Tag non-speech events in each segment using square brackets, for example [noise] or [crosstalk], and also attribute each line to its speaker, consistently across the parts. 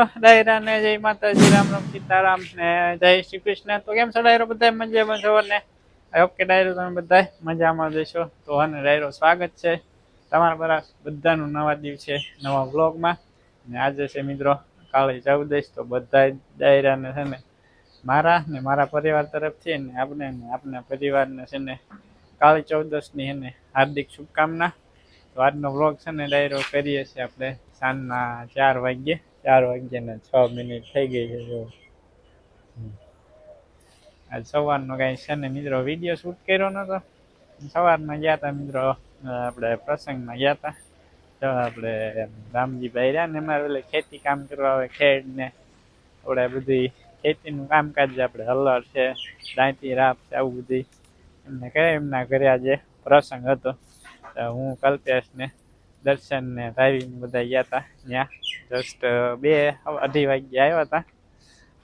Speaker 1: ડાયરા ને જય માતાજી, રામ રામ સીતારામ ને જય શ્રી કૃષ્ણ. તો કેમ છો ડાયરો? બધા મજામાં છો ને? આઈ હોપ કે ડાયરો તમે બધા મજામાં જશો તો અને ડાયરો, સ્વાગત છે તમારા બરા બધાનું નવા દિવસે નવા વ્લોગમાં. ને આજે છે મિત્રો, કાલે ચૌદશ તો બધા ડાયરાને છે ને, મારા ને મારા પરિવાર તરફથી ને આપણે ને આપણા પરિવારને છે ને કાળી ચૌદશની છે ને હાર્દિક શુભકામના. તો આજનો વ્લોગ છે ને ડાયરો કરીએ છીએ આપણે સાંજના ચાર વાગ્યે. ચાર વાગ્યા ને છ મિનિટ થઈ ગઈ છે જો. આજ સવારનો કાંઈ છે ને મિત્રો વીડિયો શૂટ કર્યો નતો. સવારમાં ગયા હતા મિત્રો આપણે પ્રસંગમાં ગયા હતા તો આપણે રામજીભાઈ રહ્યા ને અમારે એટલે ખેતી કામ કરવા આવે, ખેડ ને આપણે બધી ખેતીનું કામકાજ આપણે હલર છે, દાંતી રાપ છે, આવું બધી. એમને કહે એમના ઘરે આજે પ્રસંગ હતો. તો હું કલ્પેશ ને દર્શન ને ભાઈ બધા ગયા હતા ત્યાં જસ્ટ બે અઢી વાગ્યે આવ્યા હતા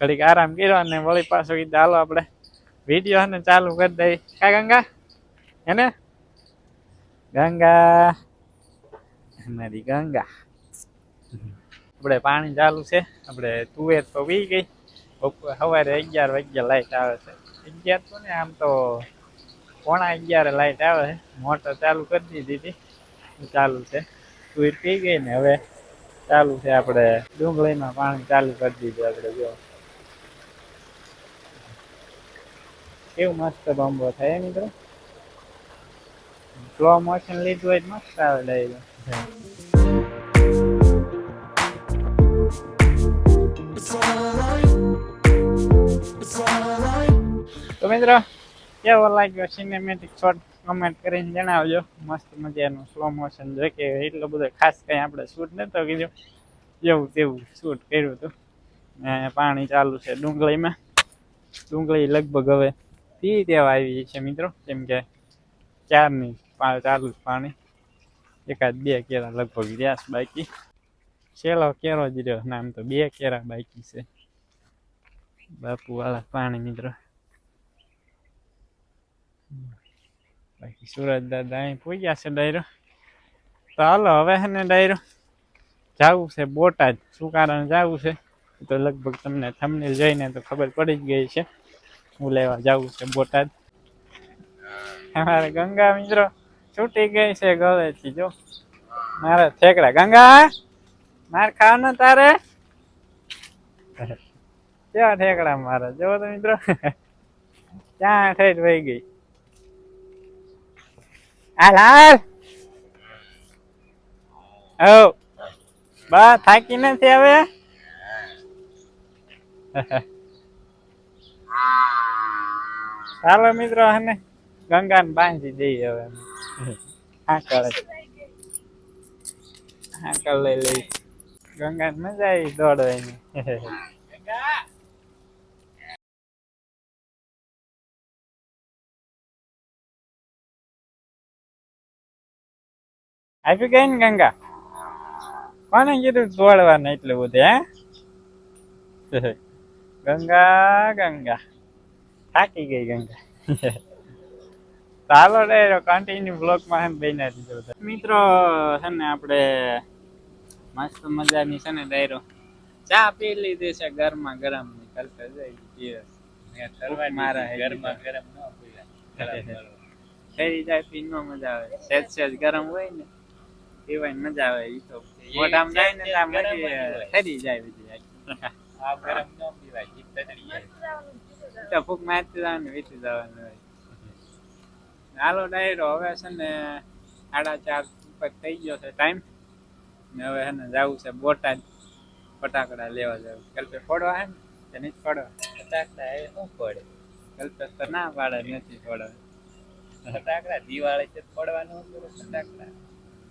Speaker 1: ઘડીક આરામ કર્યો અને વળી પાછો કીધું, હાલો આપણે વીડિયો ને ચાલુ કરી દઈ કા ગંગા? હેને ગંગા. મારી ગંગા. આપણે પાણી ચાલુ છે. આપણે તુવેર તો વી ગઈ. સવારે અગિયાર વાગ્યા લાઈટ આવે છે. અગિયાર તો ને? આમ તો પોણા અગિયારે લાઈટ આવે છે. મોટર ચાલુ કરી દીધી ચાલુ છે. તુવેર પી ગઈ ને હવે ચાલુ છે આપણે. ડુંગળીમાં પાણી ચાલુ કરી દીધું આપણે જો. કેવું મસ્ત બોમ્બો થાય મિત્રો. સ્લો મોશન લીધું હોય મસ્ત આવે ડાયરો. તો મિત્રો કેવો લાગ્યો સિનેમેટિક શોર્ટ કમેન્ટ કરીને જણાવજો. મસ્ત મજાનું સ્લો મોશન જો કે એટલો બધો ખાસ કંઈ આપણે શૂટ નહોતો કીધું જેવું તેવું શૂટ કર્યું હતું. ને પાણી ચાલુ છે ડુંગળીમાં. ડુંગળી લગભગ હવે પી દેવા આવી છે મિત્રો. કેમ કે ચારની ચાલુ પાણી. એકાદ બે કેરા લગભગ છે બાકી. છેલ્લો કેરો જ રહ્યો. નામ તો બે કેરા બાકી છે. બાપુ વાળા પાણી મિત્રો. બાકી સુરત દાદા અહીં પૂગ્યા છે ડાયરો. તો હાલો, હવે હે ને ડાયરો, જવું છે બોટાદ શું કારણ જવું છે? તો લગભગ તમને થમને જોઈને તો ખબર પડી જ ગઈ છે. હું લેવા જવું છે બોટાદ અમારે ગંગા મિત્રો છૂટી ગઈ છે ગળેથી, જો. મારા ઠેકડા, ગંગા, માર ખાવાનું તારે? કેવા ઠેકડા મારા? જો મિત્રો, ક્યાં ઠેઠ વહી ગઈ? હાલ હાલ. ઓ બા, થાકી નથી હવે? ચાલો મિત્રો, હને ગંગાને બાંધી દઈએ હવે. આકળ આકળ લઈ લઈ ગંગાને મજા આવી દોડવાની. આપી ગઈ ને ગંગા. કોને કીધું દોડવાનું એટલું બધું હે? [laughs] ગંગા ગંગા. થાકી ગઈ ગંગા. [laughs] ચાલો રે કન્ટિન્યુ બ્લોગમાં એમ બન્યા દીધો મિત્રો છે ને આપણે મસ્ત મજાની છે ને ડાયરો. ચા પી લીધી છે ગરમા ગરમ. કરતા જાય મારા
Speaker 2: ગરમા ગરમ ન.
Speaker 1: થઈ [laughs] જાય પીનો મજા આવે. સેજ સેજ ગરમ હોય ને. પીવાની મજા આવે ઈ તો. મોઢામાં જાય ને આમ
Speaker 2: બધી
Speaker 1: ઠરી જાય બધી
Speaker 2: આ ગરમ ન પીવાય, જીભ તતડી જાય.
Speaker 1: તો ફૂક મારતી જવાનું વીતી જવાનું હોય. હાલો ડાયરો હવે છે ને સાડા ચાર ઉપર થઈ ગયો છે ટાઈમ ને હવે છે ને જવું છે બોટાદ. ફટાકડા લેવા જવું. કલ્પે ફોડવા હે ને? નથી ફોડવા?
Speaker 2: ફટાકડા એ શું પડે?
Speaker 1: કલ્પે તો ના પાડે નથી ફોડવા.
Speaker 2: ફટાકડા દિવાળી છે ફોડવાનું ફટાકડા.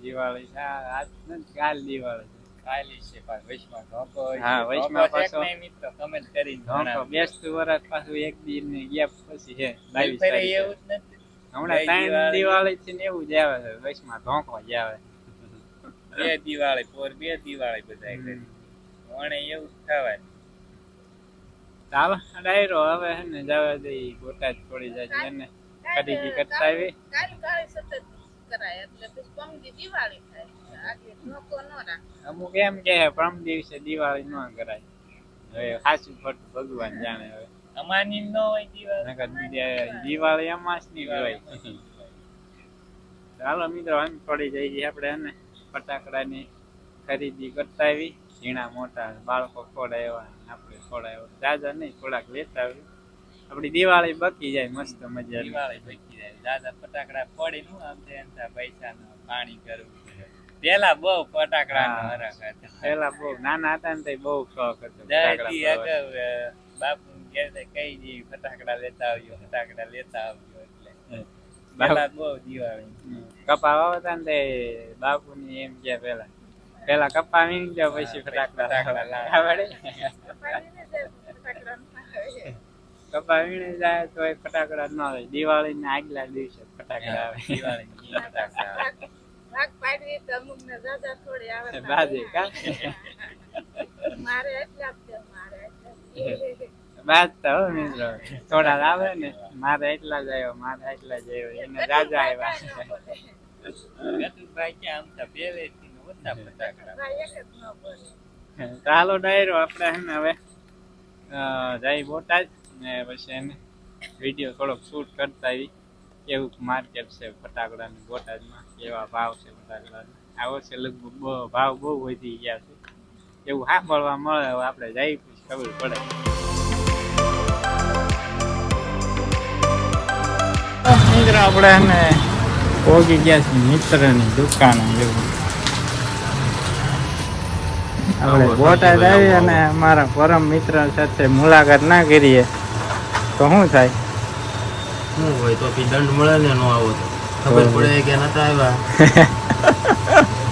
Speaker 1: દિવાળી છે. આજ નથી કાલ દિવાળી છે.
Speaker 2: ખાલી છે પણ વચમાં ધોકો
Speaker 1: હા,
Speaker 2: કે
Speaker 1: પાછો-
Speaker 2: નહીં મિત્રો? કમેન્ટ કરીને
Speaker 1: ધોકો
Speaker 2: જણાવજો.
Speaker 1: વરસ પાછું એક દિન ને ગેપ પછી છે બાવીસ તારીખ.
Speaker 2: એવું જ નથી.
Speaker 1: હમણાં ત્રણ
Speaker 2: દિવાળી-
Speaker 1: છે ને એવું જ આવે છે વચમાં ધોકો જ આવે.
Speaker 2: બે દિવાળી પોર બે દિવાળી બધા કરી. એવું જ થવાય.
Speaker 1: ચાલો ડાયરો હવે હે ને જવા દઈ બોટાદ થોડી જાય એને ખરીદી કરતા આવી.
Speaker 3: કાલ કરાય એટલે પછી પમદી દિવાળી થાય.
Speaker 1: અમુક એમ કે પરમ દિવસે દિવાળી ન કરાય. હવે સાચું ખોટું ભગવાન જાણે હવે.
Speaker 2: અમાની ન હોય દિવાળી.
Speaker 1: નકર દિવાળી અમાસની હોય. ચાલો મિત્રો એમ પડી જઈએ આપણે એને ફટાકડા ફટાકડાની ખરીદી કરતા આવી. ઝીણા મોટા બાળકો ખોડાવ્યા આપણે ખોડાવ્યા જાજા નહીં થોડાક લેતા આવી આપડી દિવાળી બકી જાય મસ્ત મજા
Speaker 2: દિવાળી બકી જાય. દાદા ફટાકડા ફોડી નું આમ છે પૈસા નું પાણી કરવું પેલા બહુ ફટાકડા નો હરખ હતો.
Speaker 1: પેલા બહુ. નાના હતા ને તે બહુ શોખ હતો ફટાકડા
Speaker 2: અગાઉ બાપુ ઘેર કઈ જી ફટાકડા લેતા આવ્યો ફટાકડા લેતા આવ્યો એટલે. પેલા બહુ દિવાળી.
Speaker 1: કપા વાવતા ને તે બાપુની એમ કે પેલા પેલા કપા વીણી જાવ પછી ફટાકડા
Speaker 2: ફટાકડા
Speaker 1: આવડે જાય તો એ ફટાકડા ન આવે. દિવાળી ના આગલા દિવસે ફટાકડા આવે.
Speaker 2: દિવાળી ફટાકડા [laughs]
Speaker 1: બાજે કા?
Speaker 3: મારે એટલા જ છે મારે એટલા જ.
Speaker 1: બાજ તો હો મિત્રો. થોડા આવે ને. મારે એટલા જ આવ્યો મારે એટલા જ આવ્યો. એને રાજા આવ્યા.
Speaker 2: ગતુભાઈ કે આમ તો પહેલેથી ને ઓછા ફટાકડા
Speaker 3: ભાઈ ન.
Speaker 1: ચાલો ડાયરો આપણે હવે જઈ બોટાદ. ને પછી એને વીડિયો થોડોક શૂટ કરતા આવી એવું માર્કેટ છે ફટાકડાની બોટાદમાં કેવા ભાવ છે ફટાકડાના. આવો છે લગભગ બહુ ભાવ બહુ વધી ગયા છે. એવું સાંભળવા મળે હવે આપણે જઈ ખબર પડે. મિત્ર આપણે એને પોગી ગયા છે મિત્રની દુકાને જેવું આપણે બોટાદ આવી. અને મારા પરમ મિત્ર સાથે મુલાકાત ના કરીએ. તો શું થાય?
Speaker 4: શું હોય તો પછી દંડ મળે ને નો આવો તો. ખબર પડે કે નતા આવ્યા.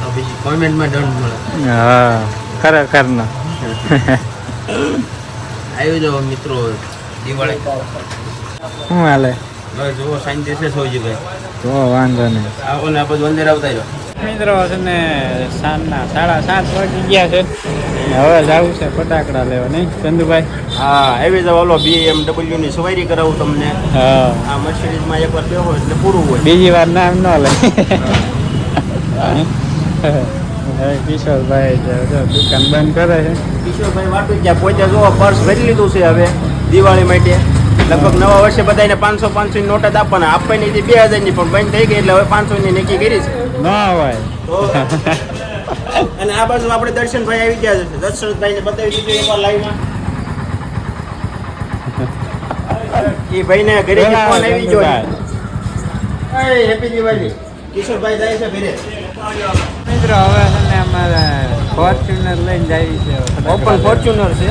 Speaker 4: તો પછી કોમેન્ટમાં દંડ મળે.
Speaker 1: હા ખરેખર નો.
Speaker 4: આવી જાઓ મિત્રો દિવાળી.
Speaker 1: શું હાલે?
Speaker 4: બસ જુઓ શાંતિ છે સૌજીભાઈ.
Speaker 1: તો વાંધો નહીં.
Speaker 4: આવો ને આપણે વંદેર આવતા રહ્યો
Speaker 1: મિત્રો છે ને સાંજના સાડા સાત વાગી ગયા છે. હવે જવું છે ફટાકડા લેવા નહીં ચંદુભાઈ?
Speaker 4: હા આવી જ ઓલો BMW ની સવારી કરાવું તમને.
Speaker 1: હા.
Speaker 4: આ એક એકવાર બેહો એટલે પૂરું હોય.
Speaker 1: બીજી વાર નામ ન લે. કિશોરભાઈ દુકાન બંધ કરે છે.
Speaker 4: કિશોરભાઈ વાટું જ્યાં પોતે જોવા પર્સ ભરી લીધું છે હવે દિવાળી માટે. લગભગ નવા વર્ષે બધાને પાંચસો પાંચસો ની નોટ જ આપવાના. આપવાની હતી બે હજારની પણ બંધ થઈ ગઈ એટલે હવે પાંચસો ની નક્કી કરી છે.
Speaker 1: ના હોય.
Speaker 4: અને આ બાજુ આપણે દર્શનભાઈ આવી ગયા છે. દર્શનભાઈ ને બતાવી દીધું એકવાર લાઈવમાં એ ભાઈને ઘરે ફોન આવી ગયો હેપી દિવાળી. કિશોરભાઈ જાય છે ઘરે.
Speaker 1: મિત્રો હવે છે ને અમારે ફોર્ચ્યુનર લઈને જાવી છે.
Speaker 4: ઓપન ફોર્ચ્યુનર છે?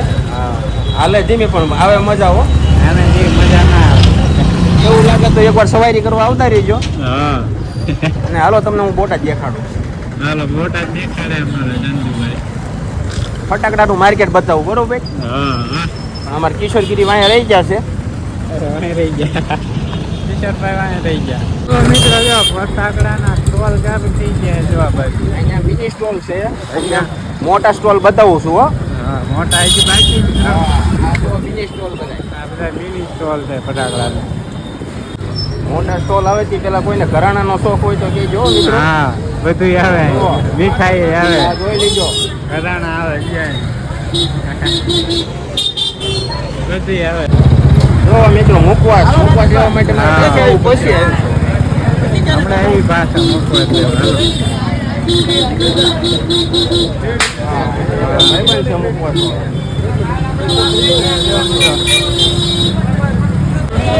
Speaker 4: હાલે ધીમે પણ આવે મજા
Speaker 1: હો. આવે મજા ના આવે.
Speaker 4: એવું લાગે તો એકવાર સવારી કરવા આવતા રહેજો.
Speaker 1: હા.
Speaker 4: અને હાલો તમને હું બોટાદ દેખાડું.
Speaker 1: હાલો બોટાદ દેખાડે અમારે ચંદુભાઈ
Speaker 4: ફટાકડાનું માર્કેટ બતાવું બરોબર?
Speaker 1: હા
Speaker 4: અમારે કિશોરગીરી વાંયા રહી ગયા છે.
Speaker 1: વાંહે રહી ગયા. કિશોરભાઈ વાંહે રહી ગયા. મિત્રો જો ફટાકડાના સ્ટોલ થઈ ગયા જો
Speaker 4: અહીંયા બીજી સ્ટોલ છે. અહીંયા મોટા સ્ટોલ બતાવું છું હા.
Speaker 1: મોટા હજી બાકી
Speaker 4: બીજી સ્ટોલ
Speaker 1: આ બધા મિની સ્ટોલ છે ફટાકડા
Speaker 4: મોટા સ્ટોલ આવે તે પેલા કોઈને ઘરાણાનો શોખ હોય તો કે જો
Speaker 1: હા બધું આવે. મીઠાઈ આવે.
Speaker 4: જોઈ લીજો.
Speaker 1: ઘરાણા આવે બધું આવે.
Speaker 4: જો મિત્રો મૂકવા મૂકવા જવા માટે પછી
Speaker 1: હમણાં એવી ભાષા મૂકવા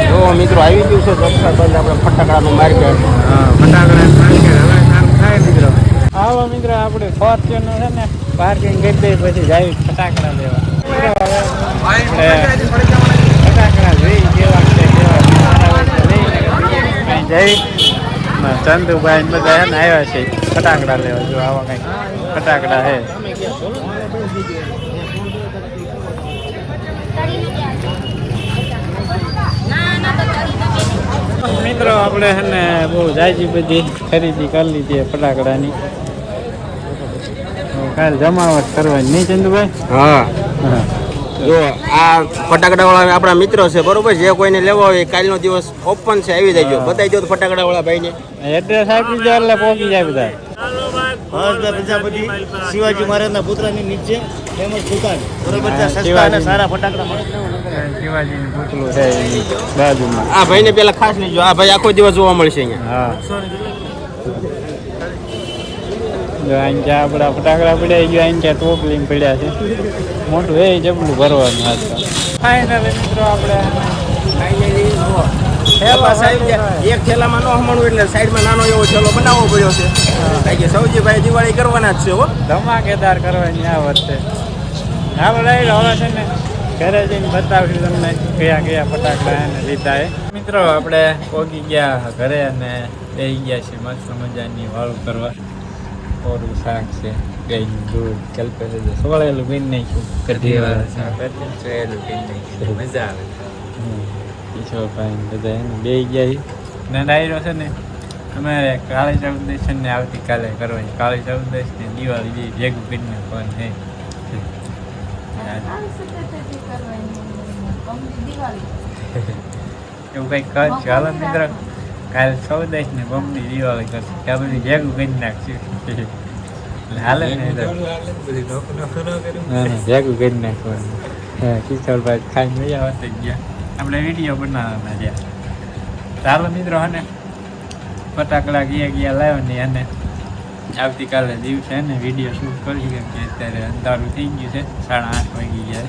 Speaker 4: જો મિત્રો આવી ગયું છે દક્ષાબંધ આપણે ફટાકડાનું માર્કેટ
Speaker 1: ફટાકડા હવે થાય મિત્રો આવો મિત્રો આપણે ફોર્ચ્યુનર છે ને પાર્કિંગ કરી દઈએ પછી જાય ફટાકડા લેવા. ફટાકડા જોઈ કેવા છે કેવા ચંદુભાઈ ને બધા એને આવ્યા છે ફટાકડા લેવા. જો આવા કઈ ફટાકડા હે. મિત્રો આપણે છે ને બહુ જાયજી બધી ખરીદી કરી લીધી ફટાકડાની. કાલ જમાવટ કરવાની નહીં ચંદુભાઈ?
Speaker 4: હા.
Speaker 1: હા.
Speaker 4: જો આ ફટાકડાવાળા આપણા મિત્રો છે બરોબર? જે કોઈને લેવા હોય કાલનો દિવસ ઓપન છે આવી જજો. બતાવી દો ફટાકડા વાળા ભાઈને.
Speaker 1: એડ્રેસ આપી દો એટલે પહોંચી જાય બધા.
Speaker 5: હર્ષભાઈ પ્રજાપતિ શિવાજી મહારાજના પુત્રની નીચે ફેમસ દુકાન. બરોબર છે? સસ્તા અને સારા ફટાકડા મળે.
Speaker 1: શિવાજીનું પૂતળું છે બાજુમાં.
Speaker 4: આ ભાઈને પેલા ખાસ લેજો. આ ભાઈ આખો દિવસ જોવા મળશે અહીંયા.
Speaker 1: હા. જો ક્યાં આપણા ફટાકડા પડ્યા ગયો અહીં ક્યાં ટોપલી પડ્યા છે. મોટું એ જબલું ભરવાનું હાથ ફાઇનલી મિત્રો આપણે
Speaker 4: એક થેલામાં ન હમણું એટલે સાઈડમાં નાનો એવો થેલો બનાવવો પડ્યો છે. કારણ કે સૌજીભાઈ દિવાળી કરવાના જ છે હો.
Speaker 1: ધમાકેદાર કરવાની આ વર્ષે આપણે હવે છે ને ઘરે જઈને બતાવીશું તમને કયા કયા ફટાકડા એને લીધા એ મિત્રો આપણે પોગી ગયા ઘરે અને બેસી ગયા છે મસ્ત મજાની વાળું કરવા કોરું શાક છે ગાયનું દૂધ કલ્પે છે સોળેલું પીને નાખ્યું
Speaker 2: કઢીવાળા શાક. સોયેલું પીને નાખ્યું. મજા આવે.
Speaker 1: પીછો ને બધા એને બે ગયા ના ડાયરો છે ને અમારે કાળી ચૌદશ ને આવતીકાલે કરવાની. કાળી ચૌદશ ને દિવાળી જે ભેગું પીને પણ હે એવું કંઈક કરશું હાલો મિત્ર. કાલે ચૌદશ ને બમની દિવાળી કરશે. કે આ બધું ભેગું કરી નાખશું. [laughs] હાલે ને ભેગું કરી નાખવાનું. હા કિશોરભાઈ ખાઈને મજા આવતી ગયા. આપણે વીડિયો બનાવવાના રહ્યા ચાલો મિત્રો હને. ફટાકડા ગયા ગયા લાવ્યો ને અને આવતીકાલે દિવસે ને વીડિયો શૂટ કરી કેમ કે અત્યારે અંધારું થઈ ગયું છે સાડા આઠ વાગી ગયા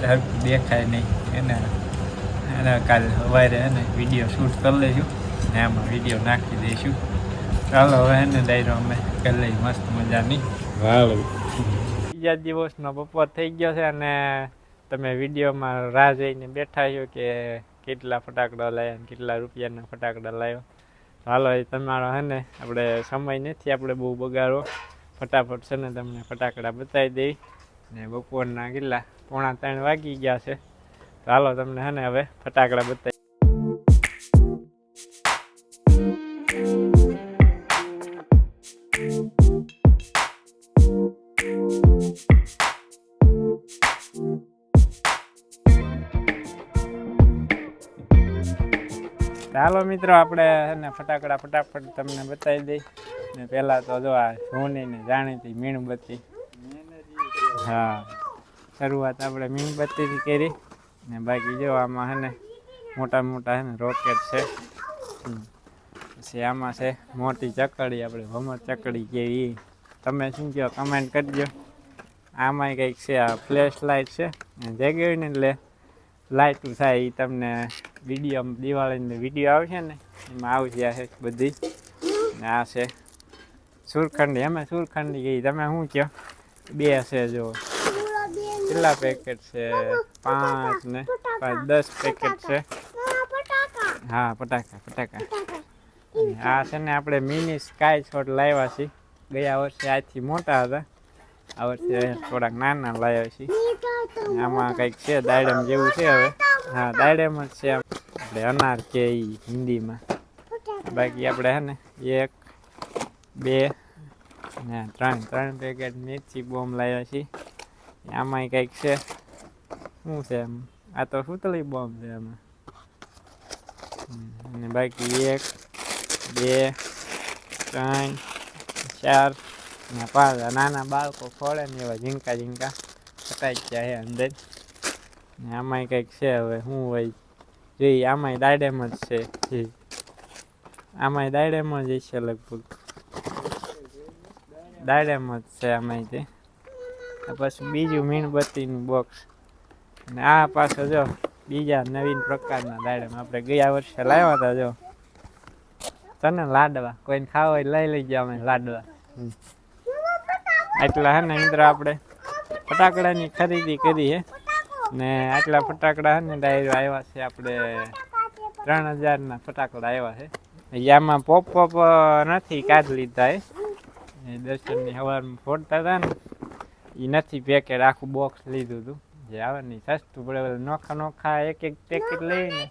Speaker 1: છે. દેખાય નહીં. એને એને કાલે સવારે એને વીડિયો શૂટ કરી લઈશું ને આમાં વીડિયો નાખી દઈશું. ચાલો હવે એને ડાયરો અમે કરી લઈ મસ્ત મજાની. વાળું બીજા દિવસનો બપોર થઈ ગયો છે અને તમે વિડીયોમાં રાહ જોઈને બેઠા છો કે કેટલા ફટાકડા લાવ્યા અને કેટલા રૂપિયાના ફટાકડા લાવ્યો હાલો એ તમારો હે ને આપણે સમય નથી આપણે બહુ બગાડો. ફટાફટ છે ને તમને ફટાકડા બતાવી દઈ. ને બપોરના કેટલા? પોણા ત્રણ વાગી ગયા છે. તો હાલો તમને હે ને હવે ફટાકડા બતાવી ચાલો મિત્રો, આપણે ને ફટાકડા ફટાફટ તમને બતાવી દઈ. ને પહેલાં તો જો આ સોનીની જાણીતી મીણબત્તી. હા, શરૂઆત આપણે મીણબત્તીથી કરી. ને બાકી જો આમાં છે ને મોટા મોટા છે ને રોકેટ છે. પછી આમાં છે. મોટી ચકડી આપણે, ભમર ચકડી કેવી તમે શું કહો કમેન્ટ કરજો. આમાંય કંઈક છે, આ ફ્લેશ લાઇટ છે. જગ્યાએ ને એટલે લાઇટ થાય એ તમને વીડિયો દિવાળીની વીડિયો આવશે ને, એમાં આવશે આ છે બધી. ને આ છે સુરખંડી. અમે સુરખંડી ગઈ. તમે શું કહો? બે છે જો. કેટલા પેકેટ છે? પાંચ ને પાંચ, દસ પેકેટ છે. હા, પટાકા અને આ છે ને આપણે મિની સ્કાય છોડ લાવ્યા છીએ. ગયા વર્ષે આજથી મોટા હતા. આ વર્ષે થોડાક નાના લાવ્યા છીએ. આમાં કંઈક છે દાડમ જેવું છે હવે. હા દાડમ જ છે. આપણે અનાર કે એ હિન્દીમાં. બાકી આપણે હે ને એક બે ને ત્રણ ત્રણ પેકેટ મિર્ચી બોમ્બ લાવ્યા છીએ. આમાંય કંઈક છે. શું છે એમ? આ તો સુતલી બોમ્બ છે હમ, અને બાકી એક બે, ત્રણ, ચાર. ને પાંચ નાના બાળકો ફોડે ને એવા ઝીંકા ઝીંકા ફટાઈ છે અંદર. ને આમાંય કંઈક છે હવે, શું હોય? જે આમાંય દાડેમ જ છે. જી. આમાંય દાડેમ જ છે લગભગ. દાડેમ જ છે આમાંય તે. પછી બીજું મીણબત્તીનું બોક્સ ને આ પાછો જો, બીજા નવીન પ્રકારના દાડેમ. આપણે ગયા વર્ષે લાવ્યા હતા જો. તને લાડવા કોઈને ખાવા હોય લઈ લઈ ગયા અમે લાડવા. આટલા હે ને મિત્ર આપણે ફટાકડાની ખરીદી કરી ને આટલા ફટાકડા હે ને ડાયરો આવ્યા છે આપણે ત્રણ હજારના ફટાકડા આવ્યા છે યામાં પોપ પોપ નથી કાઢ લીધા એ દર્શનની સવારમાં ફોડતા હતા ને એ નથી પેકેટ આખું બોક્સ લીધું હતું જે આવે ને સસ્તું પડે નોખા નોખા એક એક પેકેટ લઈને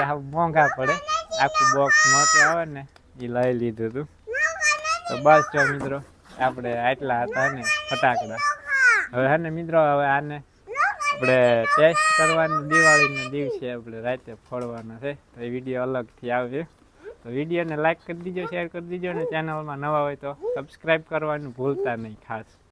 Speaker 1: એ મોંઘા પડે આખું બોક્સ મોટું આવે ને એ લઈ લીધું હતું તો બસ જો મિત્રો, આપણે આટલા હતા ને ફટાકડા. હવે હે ને મિત્રો, હવે આને આપણે ટેસ્ટ કરવાની દિવાળીના દિવસે આપણે રાતે ફોડવાના છે. તો એ વીડિયો અલગથી આવશે. તો વિડીયોને લાઈક કરી દીજો શેર કરી દીજો અને ચેનલમાં નવા હોય તો સબસ્ક્રાઈબ કરવાનું ભૂલતા નહીં ખાસ.